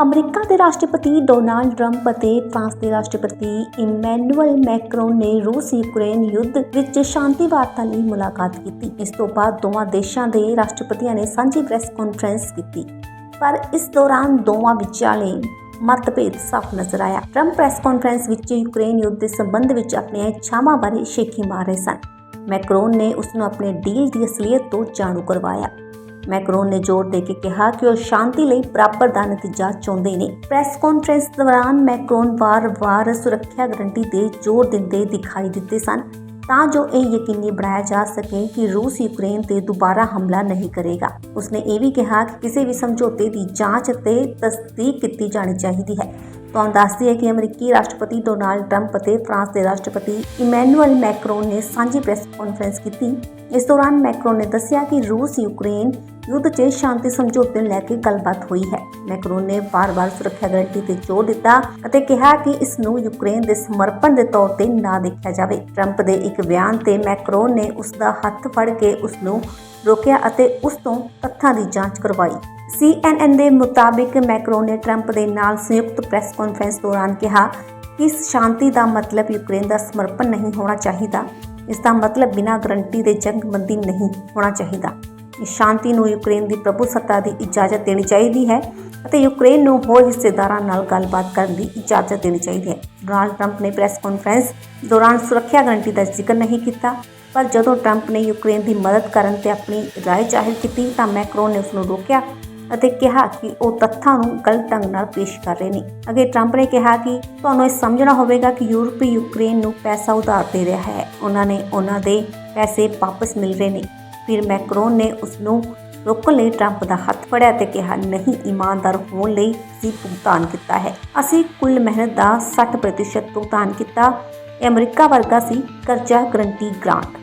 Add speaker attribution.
Speaker 1: America ਦੇ ਰਾਸ਼ਟਰਪਤੀ Donald Trump ਅਤੇ ਫਰਾਂਸ ਦੇ ਰਾਸ਼ਟਰਪਤੀ ਇਮੈਨੂਅਲ ਮੈਕਰੋਨ ਨੇ ਰੂਸ ਯੂਕਰੇਨ ਯੁੱਧ ਵਿੱਚ ਸ਼ਾਂਤੀ ਵਾਰਤਾ ਲਈ ਮੁਲਾਕਾਤ ਕੀਤੀ। ਇਸ ਤੋਂ ਬਾਅਦ ਦੋਵਾਂ ਦੇਸ਼ਾਂ ਦੇ ਰਾਸ਼ਟਰਪਤੀਆਂ ਨੇ ਸਾਂਝੀ ਪ੍ਰੈਸ ਕਾਨਫਰੰਸ ਕੀਤੀ। ਪਰ ਇਸ ਦੌਰਾਨ ਦੋਵਾਂ ਵਿਚਾਲੇ ਮਤਭੇਦ ਸਾਫ਼ ਨਜ਼ਰ ਆਇਆ। ਟਰੰਪ ਪ੍ਰੈਸ ਕਾਨਫਰੰਸ ਵਿੱਚ ਯੂਕਰੇਨ ਯੁੱਧ ਦੇ ਸੰਬੰਧ ਵਿੱਚ ਆਪਣੀਆਂ ਇੱਛਾਵਾਂ ਬਾਰੇ ਸ਼ੇਖੀ ਮਾਰ ਰਹੇ ਸਨ। ਮੈਕਰੋਨ ਨੇ ਉਸ ਨੂੰ ਆਪਣੇ ਡੀਲ ਦੀ ਅਸਲੀਅਤ ਤੋਂ ਜਾਣੂ ਕਰਵਾਇਆ। ਮੈਕਰੋਨ ਨੇ ਜ਼ੋਰ ਦੇ ਕੇ ਕਿਹਾ ਕਿ ਉਹ ਸ਼ਾਂਤੀ ਲਈ ਬਰਾਬਰ ਦਾ ਨਤੀਜਾ ਚਾਹੁੰਦੇ ਨੇ। ਪ੍ਰੈਸ ਕਾਨਫਰੰਸ ਦੌਰਾਨ ਮੈਕਰੋਨ ਵਾਰ-ਵਾਰ ਸੁਰੱਖਿਆ ਗਰੰਟੀ ਤੇ ਜ਼ੋਰ ਦਿੰਦੇ ਦਿਖਾਈ ਦਿੱਤੇ ਸਨ, ਤਾਂ ਜੋ ਇਹ ਯਕੀਨੀ ਬਣਾਇਆ ਜਾ ਸਕੇ ਕਿ ਰੂਸ ਯੂਕਰੇਨ ਤੇ ਦੁਬਾਰਾ ਹਮਲਾ ਨਹੀਂ ਕਰੇਗਾ। ਉਸਨੇ ਇਹ ਵੀ ਕਿਹਾ ਕਿ ਕਿਸੇ ਵੀ ਸਮਝੌਤੇ ਦੀ ਜਾਂਚ ਅਤੇ ਤਸਦੀਕ ਕੀਤੀ ਜਾਣੀ ਚਾਹੀਦੀ ਹੈ। ਤੁਹਾਨੂੰ ਦੱਸਦੀ ਹੈ ਕਿ ਅਮਰੀਕੀ ਰਾਸ਼ਟਰਪਤੀ ਡੋਨਾਲਡ ਟਰੰਪ ਅਤੇ ਫਰਾਂਸ ਦੇ ਰਾਸ਼ਟਰਪਤੀ ਇਮੈਨੂਅਲ ਮੈਕਰੋਨ ਨੇ ਸਾਂਝੀ ਪ੍ਰੈਸ ਕਾਨਫਰੰਸ ਕੀਤੀ। ਇਸ ਦੌਰਾਨ ਮੈਕਰੋਨ ਨੇ ਦੱਸਿਆ ਕਿ ਰੂਸ, ਯੂਕਰੇਨ ਯੁੱਧ 'ਚ ਸ਼ਾਂਤੀ ਸਮਝੌਤੇ ਨੂੰ ਲੈ ਕੇ ਗੱਲਬਾਤ ਹੋਈ ਹੈ। ਮੈਕਰੋਨ ਨੇ ਵਾਰ-ਵਾਰ ਸੁਰੱਖਿਆ ਗਾਰੰਟੀ ਤੇ ਜ਼ੋਰ ਦਿੱਤਾ ਅਤੇ ਕਿਹਾ ਕਿ ਇਸ ਨੂੰ ਯੂਕਰੇਨ ਦੇ ਸਮਰਪਣ ਦੇ ਤੌਰ ਤੇ ਨਾ ਦੇਖਿਆ ਜਾਵੇ। ਟਰੰਪ ਦੇ ਇੱਕ ਬਿਆਨ ਤੇ ਮੈਕਰੋਨ ਨੇ ਉਸ ਦਾ ਹੱਥ ਫੜ ਕੇ ਉਸ ਨੂੰ ਰੋਕਿਆ ਅਤੇ ਉਸ ਤੋਂ ਤੱਥਾਂ ਦੀ ਜਾਂਚ ਕਰਵਾਈ। CNN ਦੇ ਮੁਤਾਬਿਕ ਮੈਕਰੋਨ ਨੇ ਟਰੰਪ ਦੇ ਨਾਲ ਸੰਯੁਕਤ ਪ੍ਰੈਸ ਕਾਨਫਰੰਸ ਦੌਰਾਨ ਕਿਹਾ ਕਿ ਇਸ ਸ਼ਾਂਤੀ ਦਾ ਮਤਲਬ ਯੂਕਰੇਨ ਦਾ ਸਮਰਪਣ ਨਹੀਂ ਹੋਣਾ ਚਾਹੀਦਾ। ਇਸ ਦਾ ਮਤਲਬ ਬਿਨਾਂ ਗਰੰਟੀ ਦੇ ਜੰਗਬੰਦੀ ਨਹੀਂ ਹੋਣਾ ਚਾਹੀਦਾ। ਇਸ ਸ਼ਾਂਤੀ ਨੂੰ ਯੂਕਰੇਨ ਦੀ ਪ੍ਰਭੂਸੱਤਾ ਦੀ ਇਜਾਜ਼ਤ ਦੇਣੀ ਚਾਹੀਦੀ ਹੈ ਅਤੇ ਯੂਕਰੇਨ ਨੂੰ ਹੋਰ ਹਿੱਸੇਦਾਰਾਂ ਨਾਲ ਗੱਲਬਾਤ ਕਰਨ ਦੀ ਇਜਾਜ਼ਤ ਦੇਣੀ ਚਾਹੀਦੀ ਹੈ। ਡੋਨਾਲਡ ਟਰੰਪ ਨੇ ਪ੍ਰੈਸ ਕਾਨਫਰੰਸ ਦੌਰਾਨ ਸੁਰੱਖਿਆ ਗਰੰਟੀ ਦਾ ਜ਼ਿਕਰ ਨਹੀਂ ਕੀਤਾ। ਪਰ ਜਦੋਂ ਟਰੰਪ ਨੇ ਯੂਕਰੇਨ ਦੀ ਮਦਦ ਕਰਨ ਤੇ ਆਪਣੀ رائے ਜ਼ਾਹਿਰ ਕੀਤੀ ਤਾਂ ਮੈਕਰੋਨ ਨੇ ਉਸ ਨੂੰ ਰੋਕਿਆ ਅਤੇ ਕਿਹਾ ਕਿ ਉਹ ਤੱਥਾਂ ਨੂੰ ਗਲਤ ਢੰਗ ਨਾਲ ਪੇਸ਼ ਕਰ ਰਹੇ ਨੇ ਅਗੇ ਟਰੰਪ ਨੇ ਕਿਹਾ ਕਿ ਤੁਹਾਨੂੰ ਇਹ ਸਮਝਣਾ ਹੋਵੇਗਾ ਕਿ ਯੂਰਪ ਯੂਕਰੇਨ ਨੂੰ ਪੈਸਾ ਉਧਾਰ ਦੇ ਰਿਹਾ ਹੈ ਉਹਨਾਂ ਨੇ ਉਹਨਾਂ ਦੇ ਪੈਸੇ ਵਾਪਸ ਮਿਲ ਰਹੇ ਨੇ ਫਿਰ ਮੈਕਰੋਨ ਨੇ ਉਸ ਨੂੰ ਰੋਕਣ ਲਈ ਟਰੰਪ ਦਾ ਹੱਥ ਫੜਿਆ ਤੇ ਕਿਹਾ ਨਹੀਂ ਇਮਾਨਦਾਰ ਹੋਣ ਲਈ ਅਸੀਂ ਭੁਗਤਾਨ ਕੀਤਾ ਹੈ ਅਸੀਂ ਕੁੱਲ ਮਿਹਨਤ ਦਾ 60% ਭੁਗਤਾਨ ਕੀਤਾ ਇਹ ਅਮਰੀਕਾ ਵਰਗਾ ਸੀ ਕਰਜ਼ਾ ਗਰੰਟੀ ਗ੍ਰਾਂਟ